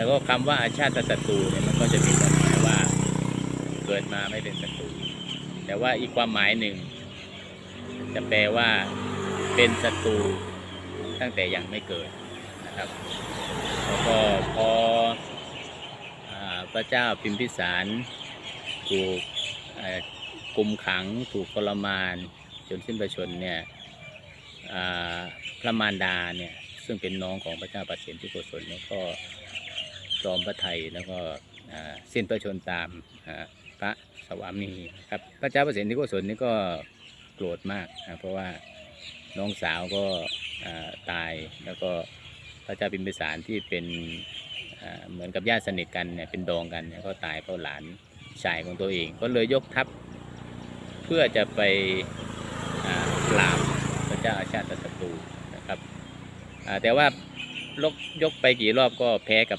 แต่ก็คำว่าอาชาติศัตรูเนี่ยมันก็จะมีความหมายว่าเกิดมาไม่เป็นศัตรูแต่ว่าอีกความหมายหนึ่ง จะแปลว่าเป็นศัตรูตั้งแต่ยังไม่เกิดนะครับแล้วก็พอพระเจ้าพิมพิสารถูกเอ่อกุมขังถูกทรมานจนสิ้นพระชนเนี่ยพระมารดาเนี่ยซึ่งเป็นน้องของพระเจ้าปเสนที่โกศลเนี่ยก็ ยอมพระไทยแล้วก็สิ้นพระชนตามพระสวามีครับพระเจ้าปเสนที่โกศลนี่ก็โกรธมากนะเพราะว่าน้องสาวก็ตายแล้วก็พระเจ้าพิมพิสารที่เป็นเหมือนกับญาติสนิทกันเนี่ยเป็นดองกันก็ตายเพราะหลานชายของตัวเอง ก็เลยยกทัพเพื่อจะไปปราบพระเจ้าอาชาติศัตรูนะครับแต่ว่ายกยกไปกี่รอบก็แพ้กับ